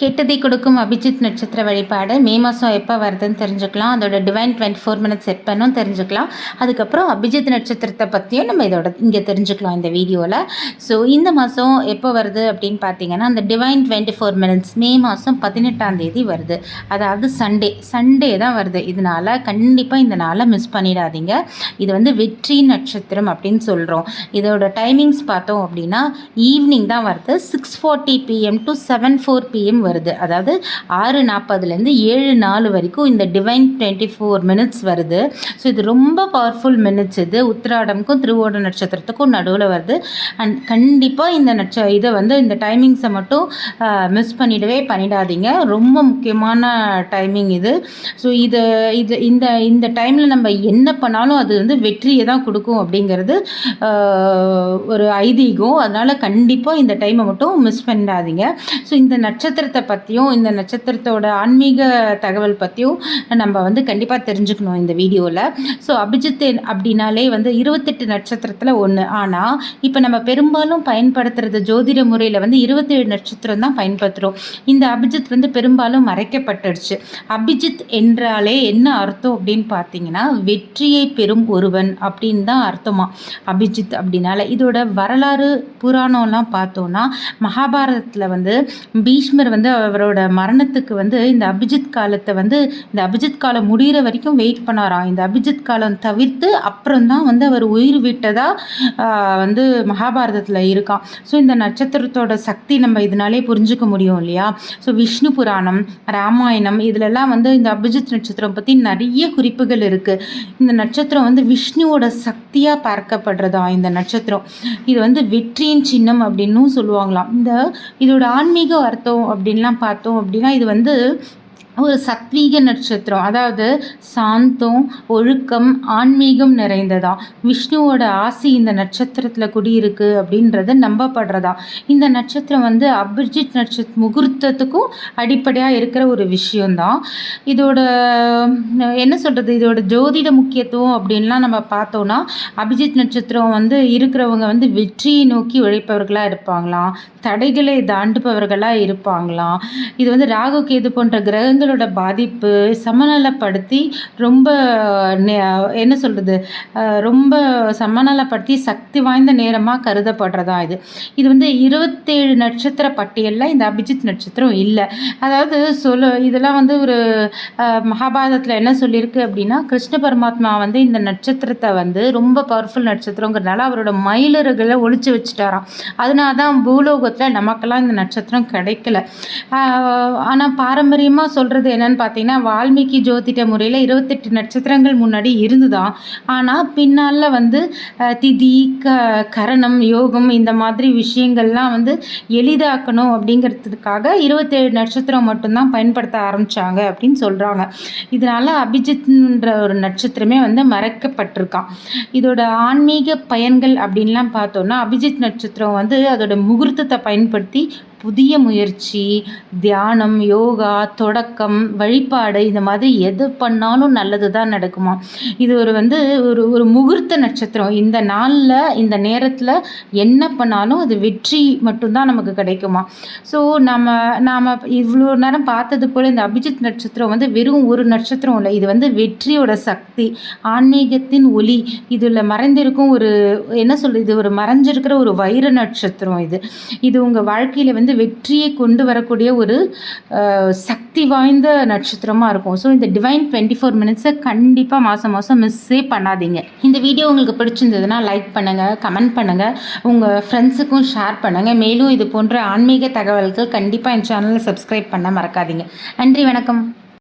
கெட்டதை கொடுக்கும் அபிஜித் நட்சத்திர வழிபாடு. மே மாதம் எப்போ வருதுன்னு தெரிஞ்சுக்கலாம். அதோட டிவைன் டுவெண்ட்டி ஃபோர் மினிட்ஸ் எப்போன்னு தெரிஞ்சுக்கலாம். அதுக்கப்புறம் அபிஜித் நட்சத்திரத்தை பற்றியும் நம்ம இதோட இங்கே தெரிஞ்சுக்கலாம் இந்த வீடியோவில் ஸோ இந்த மாதம் எப்போ வருது அப்படின்னு பார்த்தீங்கன்னா அந்த டிவைன் டுவெண்ட்டி ஃபோர் மினிட்ஸ் மே மாதம் பதினெட்டாம் தேதி வருது. அதாவது சண்டே சண்டே தான் வருது. இதனால் கண்டிப்பாக இந்த நாளை மிஸ் பண்ணிடாதீங்க. இது வந்து வெற்றி நட்சத்திரம் அப்படின்னு சொல்கிறோம் இதோட டைமிங்ஸ் பார்த்தோம் அப்படின்னா ஈவினிங் தான் வருது. Six forty PM to seven four PM வருது. அதாவது ஆறு நாற்பதுலேருந்து ஏழு நாலு வரைக்கும் இந்த டிவைன் டுவெண்ட்டி ஃபோர் மினிட்ஸ் வருது. ஸோ இது ரொம்ப பவர்ஃபுல் மினிட்ஸ் இது. உத்திராடமுக்கும் திருவோட நட்சத்திரத்துக்கும் நடுவில் வருது. அண்ட் கண்டிப்பாக இந்த நட்ச இதை வந்து இந்த டைமிங்ஸை மட்டும் மிஸ் பண்ணிடவே பண்ணிடாதீங்க. ரொம்ப முக்கியமான டைமிங் இது. ஸோ இது இது இந்த இந்த டைமில் நம்ம என்ன பண்ணாலும் அது வந்து வெற்றியை தான் கொடுக்கும் அப்படிங்கிறது ஒரு ஐதீகம். அதனால் கண்டிப்பாக இந்த டைமை மட்டும் மிஸ் பண்ணிடாதீங்க. ஸோ இந்த நட்சத்திரத்தை நட்சத்திரத்தை பற்றியும் இந்த நட்சத்திரத்தோட ஆன்மீக தகவல் பற்றியும் நம்ம வந்து கண்டிப்பாக தெரிஞ்சுக்கணும் இந்த வீடியோவில் ஸோ அபிஜித் அப்படின்னாலே வந்து இருபத்தெட்டு நட்சத்திரத்தில் ஒன்று ஆனால் இப்போ நம்ம பெரும்பாலும் பயன்படுத்துகிறது ஜோதிட முறையில் வந்து இருபத்தேழு நட்சத்திரம் தான் பயன்படுத்துகிறோம் இந்த அபிஜித் வந்து பெரும்பாலும் மறைக்கப்பட்டுடுச்சு. அபிஜித் என்றாலே என்ன அர்த்தம் அப்படின்னு பார்த்தீங்கன்னா வெற்றியை பெறும் ஒருவன் அப்படின்னு தான் அர்த்தமா அபிஜித் அப்படின்னால. இதோட வரலாறு புராணம்லாம் பார்த்தோன்னா மகாபாரதத்தில் வந்து பீஷ்மர் வந்து வந்து அவரோட மரணத்துக்கு வந்து இந்த அபிஜித் காலத்தை வந்து இந்த அபிஜித் காலம் முடிகிற வரைக்கும் வெயிட் பண்ணாராம். இந்த அபிஜித் காலம் தவிர்த்து அப்புறம் தான் வந்து அவர் உயிர் விட்டதாக வந்து மகாபாரதத்தில் இருக்கான் ஸோ இந்த நட்சத்திரத்தோட சக்தி நம்ம இதனாலே புரிஞ்சுக்க முடியும் இல்லையா? ஸோ விஷ்ணு புராணம் ராமாயணம் இதிலெல்லாம் வந்து இந்த அபிஜித் நட்சத்திரம் பற்றி நிறைய குறிப்புகள் இருக்குது இந்த நட்சத்திரம் வந்து விஷ்ணுவோட சக்தியாக பார்க்கப்படுறதா இந்த நட்சத்திரம்? இது வந்து வெற்றியின் சின்னம் அப்படின்னும் சொல்லுவாங்களாம். இந்த இதோட ஆன்மீக அர்த்தம் அப்படின்லாம் பார்த்தோம் அப்படின்னா இது வந்து ஒரு சத்வீக நட்சத்திரம் அதாவது சாந்தம் ஒழுக்கம் ஆன்மீகம் நிறைந்ததா? விஷ்ணுவோட ஆசி இந்த நட்சத்திரத்தில் குடியிருக்கு அப்படின்றது நம்பப்படுறதா? இந்த நட்சத்திரம் வந்து அபிஜித் நட்சத் முகூர்த்தத்துக்கும் அடிப்படையாக இருக்கிற ஒரு விஷயந்தான் இதோட என்ன சொல்கிறது இதோட ஜோதிட முக்கியத்துவம் அப்படின்லாம் நம்ம பார்த்தோன்னா அபிஜித் நட்சத்திரம் வந்து இருக்கிறவங்க வந்து வெற்றியை நோக்கி உழைப்பவர்களாக இருப்பாங்களாம். தடைகளை தாண்டுபவர்களாக இருப்பாங்களாம். இது வந்து ராகு கேது போன்ற கிரகங்கள் நோய்களோட பாதிப்பு சமநலப்படுத்தி ரொம்ப என்ன சொல்கிறது ரொம்ப சமநலப்படுத்தி சக்தி வாய்ந்த நேரமாக கருதப்படுறதா இது. இது வந்து இருபத்தேழு நட்சத்திர பட்டியலில் இந்த அபிஜித் நட்சத்திரம் இல்லை. அதாவது சொல்ல இதெல்லாம் வந்து ஒரு மகாபாரதத்தில் என்ன சொல்லியிருக்கு அப்படின்னா கிருஷ்ண பரமாத்மா வந்து இந்த நட்சத்திரத்தை வந்து ரொம்ப பவர்ஃபுல் நட்சத்திரங்கிறதுனால அவரோட மயிலறுகளை ஒழிச்சு வச்சுட்டாராம். அதனால தான் பூலோகத்தில் நமக்கெல்லாம் இந்த நட்சத்திரம் கிடைக்கல. ஆனால் பாரம்பரியமாக சொல்கிற சொல்கிறது என்னன்னு பார்த்தீங்கன்னா வால்மீகி ஜோதிட முறையில் இருபத்தெட்டு நட்சத்திரங்கள் முன்னாடி இருந்துதான் ஆனால் பின்னால் வந்து திதி க கரணம் யோகம் இந்த மாதிரி விஷயங்கள்லாம் வந்து எளிதாக்கணும் அப்படிங்கிறதுக்காக இருபத்தேழு நட்சத்திரம் மட்டும்தான் பயன்படுத்த ஆரம்பித்தாங்க அப்படின்னு சொல்கிறாங்க இதனால் அபிஜித்ன்ற ஒரு நட்சத்திரமே வந்து மறைக்கப்பட்டிருக்கான் இதோட ஆன்மீக பயன்கள் அப்படின்லாம் பார்த்தோன்னா அபிஜித் நட்சத்திரம் வந்து அதோட முகூர்த்தத்தை பயன்படுத்தி புதிய முயற்சி தியானம் யோகா தொடக்கம் வழிபாடு இந்த மாதிரி எது பண்ணாலும் நல்லது தான் நடக்குமா? இது ஒரு வந்து ஒரு ஒரு முகூர்த்த நட்சத்திரம். இந்த நாளில் இந்த நேரத்தில் என்ன பண்ணாலும் அது வெற்றி மட்டும்தான் நமக்கு கிடைக்குமா? ஸோ நம்ம நாம் இவ்வளோ நேரம் பார்த்தது போல் இந்த அபிஜித் நட்சத்திரம் வந்து வெறும் ஒரு நட்சத்திரம் இல்லை. இது வந்து வெற்றியோட சக்தி ஆன்மீகத்தின் ஒளி. இதில் மறைந்திருக்கும் ஒரு என்ன சொல்கிறது இது ஒரு மறைஞ்சிருக்கிற ஒரு வைர நட்சத்திரம் இது. இது உங்கள் வாழ்க்கையில் வந்து வந்து வெற்றியை கொண்டு வரக்கூடிய ஒரு சக்தி வாய்ந்த நட்சத்திரமாக இருக்கும். ஸோ இந்த டிவைன் டுவெண்ட்டி ஃபோர் மினிட்ஸை கண்டிப்பாக மாதம் மாதம் மிஸ்ஸே பண்ணாதீங்க. இந்த வீடியோ உங்களுக்கு பிடிச்சிருந்ததுன்னா லைக் பண்ணுங்கள் கமெண்ட் பண்ணுங்கள் உங்கள் ஃப்ரெண்ட்ஸுக்கும் ஷேர் பண்ணுங்கள் மேலும் இது போன்ற ஆன்மீக தகவல்கள் கண்டிப்பாக என் சேனலை சப்ஸ்கிரைப் பண்ண மறக்காதீங்க. நன்றி வணக்கம்.